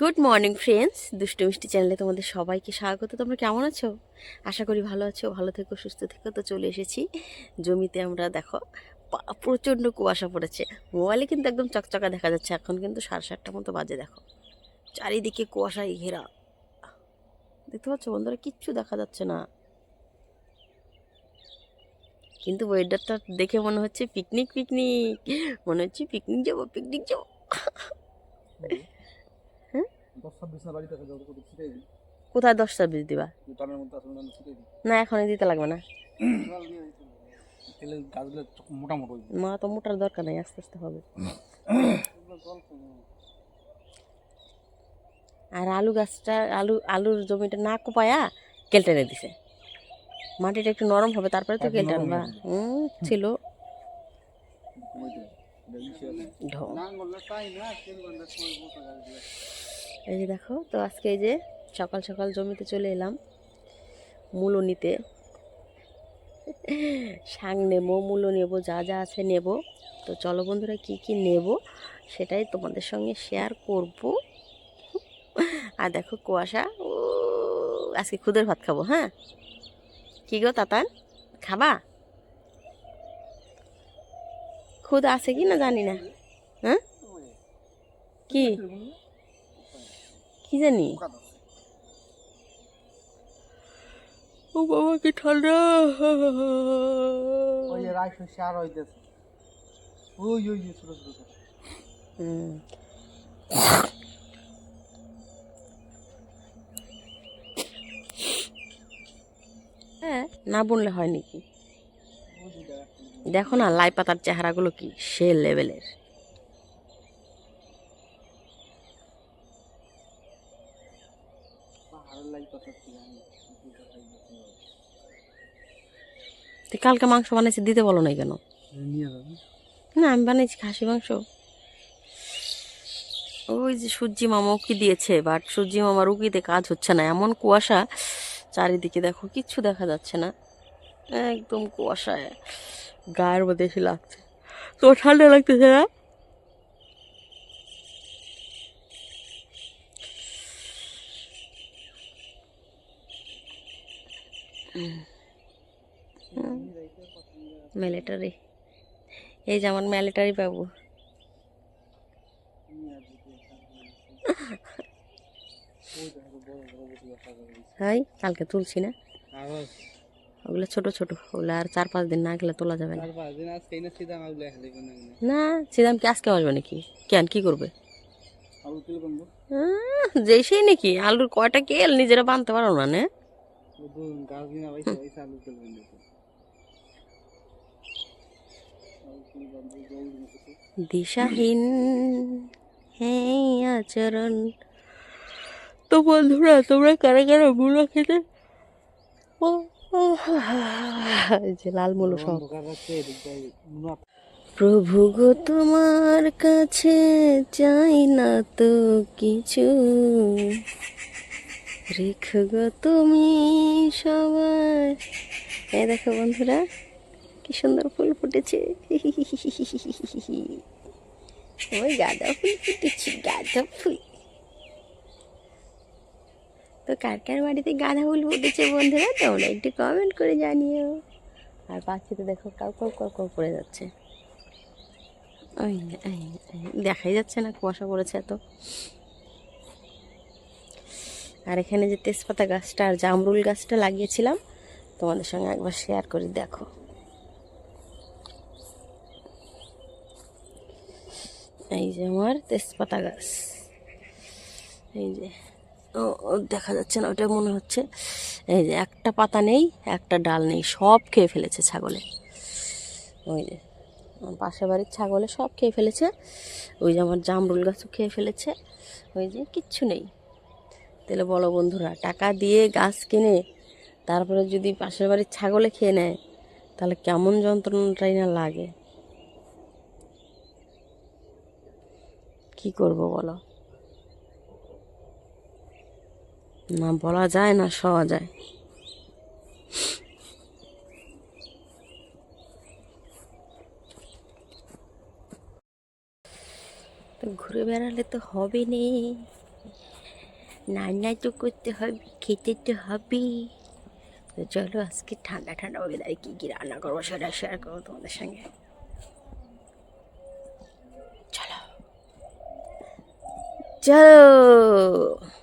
Good morning friends দুষ্টু মিষ্টি চ্যানেলে তোমাদের সবাইকে স্বাগত। তোমরা কেমন আছো? আশা করি ভালো আছো, ভালো থেকো, সুস্থ থেকো। তো চলে এসেছি জমিতে আমরা, দেখো প্রচণ্ড কুয়াশা পড়েছে। মোবাইলে কিন্তু একদম চকচকা দেখা যাচ্ছে, এখন কিন্তু সাড়ে সাতটা মতো বাজে, দেখো। চারিদিকে কুয়াশায় ঘেরা। দেখতে পাচ্ছ বন্ধুরা, কিচ্ছু দেখা যাচ্ছে না। কিন্তু ওয়েদারটা দেখে মনে হচ্ছে পিকনিক পিকনিক। মনে হচ্ছে পিকনিক যাব পিকনিক যাব। ছাব্বিশ না বাড়িতে আছে যত কত ছিটাই দিই কোথায় দশটা বীজ দিবা? না এখনই দিতে লাগবে না। মা তো মোটার দরকার নেই আস্তে আস্তে হবে। আর আলু গাছটা আলু আলুর জমিটা না কোপায়া কেল টেনে দিছে। মাটিটা একটু নরম হবে তারপরে তো একদম কেল নরম টানবা হুম ছিল। ঢং। এই যে দেখো, তো আজকে এই যে সকাল সকাল জমিতে চলে এলাম মূলো নিতে। শাক নেব, মূলো নেব, যা যা আছে নেব। তো চলো বন্ধুরা, কি কি নেব সেটাই তোমাদের সঙ্গে শেয়ার করব। আর দেখো কুয়াশা, ও, আজকে খুদের ভাত খাব হ্যাঁ? কি গো তাতান, খাবা? খুদ আছে কি না জানি না হ্যাঁ? কি? কি জানি ও বাবা কি ঠান্ডা ওই রাই শস্য আর হইতেছে ওই ওই ছোট ছোট। হুম। হ্যাঁ না বুনলে হয় নাকি। দেখো না লাই পাতার চেহারাগুলো কি সে লেভেলের পাহাড়ের লাই পাতা ছিল, আমি দুইটা খাই দিয়েছি। তুই কালকে মাংস বানাইছি, দিতে বলো নাই কেন? না, আমি বানিয়েছি খাসি মাংস। ওই যে সূর্যি মামা উকি দিয়েছে বাট সূর্যি মামার উকিতে কাজ হচ্ছে না। এমন কুয়াশা, চারিদিকে দেখো, কিচ্ছু দেখা যাচ্ছে না। একদম কুয়াশায়। গায়ের মধ্যে এসে লাগছে। তো ঠান্ডা লাগতেছে না? মিলিটারি এই যে আমার মিলিটারি বাবু। হাই কালকে তুলছি না। ওগুলো ছোট ছোট। ওগুলো আর চার পাঁচ দিন না গেলে তোলা যাবে না। সিদাম কি আজকে আসবে নাকি? কেন কি করবে? যেই সেই নাকি? আলুর কয়টা কেল? নিজেরা বানতে পারো না নে? গাছ দিন আলু দিশাহীন হ্যাঁ আচরণ। তো বন্ধুরা তোমরা কারা কারা মূলো খেতে যে লাল মূলো সব। প্রভু গো তোমার কাছে চাই না তো কিছু। রেখো গো তুমি সবাই। এই দেখো বন্ধুরা, কি সুন্দর ফুল ফুটেছে। ওই গাঁদা ফুল ফুটেছে, গাঁদা ফুল। তো কার কার বাড়িতে গাঁদা ফুল ফুটেছে বন্ধুরা, তোমরা একটু কমেন্ট করে জানিও। আর পাখি তো দেখো, কাউ কাউ কাউ কাউ করে যাচ্ছে। দেখাই যাচ্ছে না, কুয়াশা পড়েছে এত। আর এখানে যে তেজপাতা গাছটা আর জামরুল গাছটা লাগিয়েছিলাম, তোমাদের সঙ্গে একবার শেয়ার করে দেখো। এই যে আমার তেজপাতা গাছ। এই যে ও দেখা যাচ্ছে না, ওটা মনে হচ্ছে, এই যে একটা পাতা নেই, একটা ডাল নেই, সব খেয়ে ফেলেছে ছাগলে। ওই যে, আমার পাশের বাড়ির ছাগলে সব খেয়ে ফেলেছে, ওই যে আমার জামরুল গাছও খেয়ে ফেলেছে, ওই যে কিচ্ছু নেই। তাহলে বলো বন্ধুরা, টাকা দিয়ে গাছ কিনে তারপরে যদি পাশের বাড়ির ছাগলে খেয়ে নেয়, তাহলে কেমন যন্ত্রণাটাই না লাগে? কি করব বলো? না বলা যায়, না শোয়া যায়। ঘুরে বেড়ালে তো হবে নি রান্না তো করতে হবে, খেতে তো হবে। তো চলো আজকে ঠান্ডা ঠান্ডা ওয়েদারে কী কী রান্না করব সেটা শেয়ার করব তোমাদের সঙ্গে। চলো। চলো।